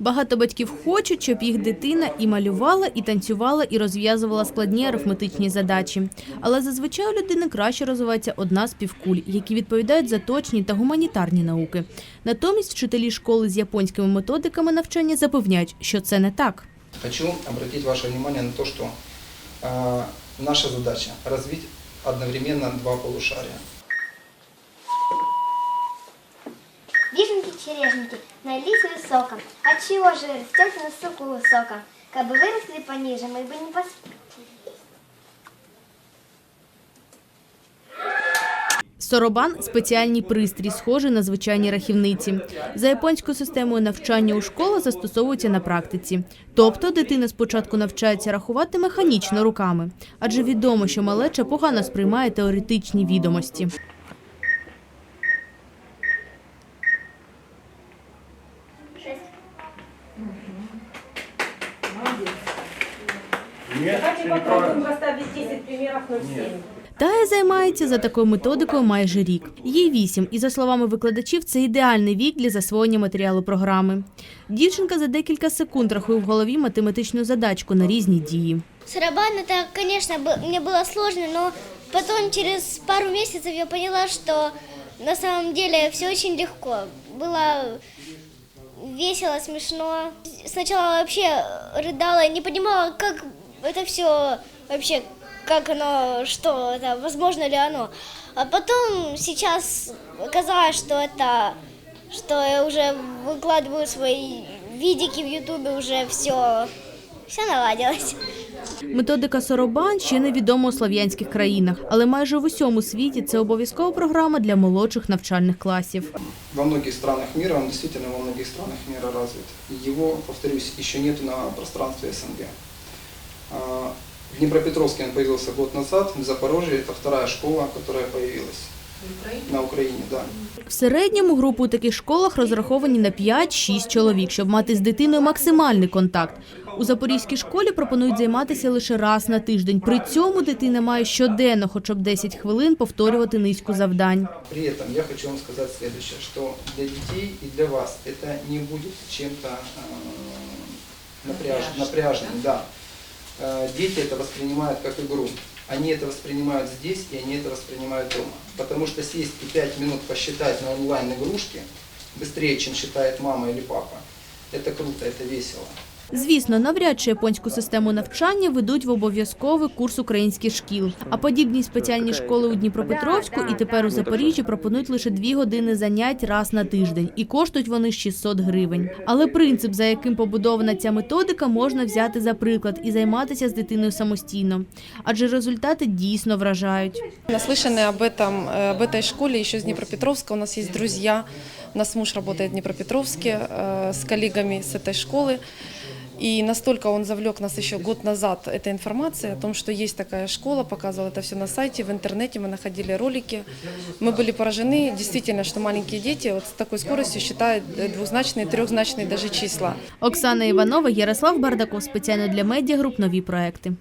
Багато батьків хочуть, щоб їх дитина і малювала, і танцювала, і розв'язувала складні арифметичні задачі. Але зазвичай у людини краще розвивається одна з півкуль, які відповідають за точні та гуманітарні науки. Натомість вчителі школи з японськими методиками навчання запевняють, що це не так. Хочу обратить ваше внимание на то, э, наша задача развить одновременно два полушария. Вишенки, черешеньки, налились вы соком. Отчего же растете на суку высоком? Как бы выросли пониже, мы бы не поспели. Соробан спеціальний пристрій, схожий на звичайні рахівниці. За японською системою навчання у школах застосовується на практиці. Тобто дитина спочатку навчається рахувати механічно руками, адже відомо, що малеча погано сприймає теоретичні відомості. Давайте попробуем поставить 10 примеров на 7. Тая займається за такою методикою майже рік. Їй вісім, і за словами викладачів, це ідеальний вік для засвоєння матеріалу програми. Дівчинка за декілька секунд рахує в голові математичну задачку на різні дії. Сарабан, это, конечно, бы- мне было сложно, но потом через пару месяцев я поняла, что на самом деле все очень легко. Было весело, смешно. Сначала вообще рыдала, не понимала, как это все вообще, как оно, что это, возможно ли оно. А потом сейчас оказалось, что это, что я уже выкладываю свои видики в ютубе, уже все, все наладилось. Методика Соробан ще невідома у слов'янських країнах, але майже в усьому світі це обов'язкова програма для молодших навчальних класів. Во многих странах мира, он действительно во многих странах мира развит. И Его, повторюсь, еще нет на пространстве СНГ. А, В Днепропетровске он появился год назад, в Запорожье это вторая школа, которая появилась. На Украине, да. В середньому групи у таких школах розраховані на 5-6 чоловік, щоб мати з дитиною максимальний контакт. У Запорізькій школі пропонують займатися лише раз на тиждень. При цьому дитина має щоденно, хоча б 10 хвилин, повторювати низку завдань. При этом я хочу вам сказать следующее, что для детей и для вас это не будет чем-то э, напряж, напряжным. Да. Э, Дети это воспринимают как игру. Они это воспринимают здесь, и они это воспринимают дома. Потому что сесть и 5 минут посчитать на онлайн-игрушке быстрее, чем считает мама или папа, это круто, это весело. Звісно, навряд чи японську систему навчання ведуть в обов'язковий курс українських шкіл. А подібні спеціальні школи у Дніпропетровську і тепер у Запоріжжі пропонують лише дві години занять раз на тиждень, і коштують вони 600 гривень. Але принцип, за яким побудована ця методика, можна взяти за приклад і займатися з дитиною самостійно, адже результати дійсно вражають. Наслышаны об этом, э, об этой школе еще с Днепропетровска. У нас есть друзья. У нас муж работает в Днепропетровске э, с коллегами с этой школы. И настолько он завлек нас еще год назад этой информацией о том, что есть такая школа, показывал это все на сайте, в интернете, мы находили ролики. Мы были поражены, действительно, что маленькие дети вот с такой скоростью считают э, двузначные, трехзначные даже числа. Оксана Іванова, Ярослав Бардаков спеціально для медіагруп нові проекти.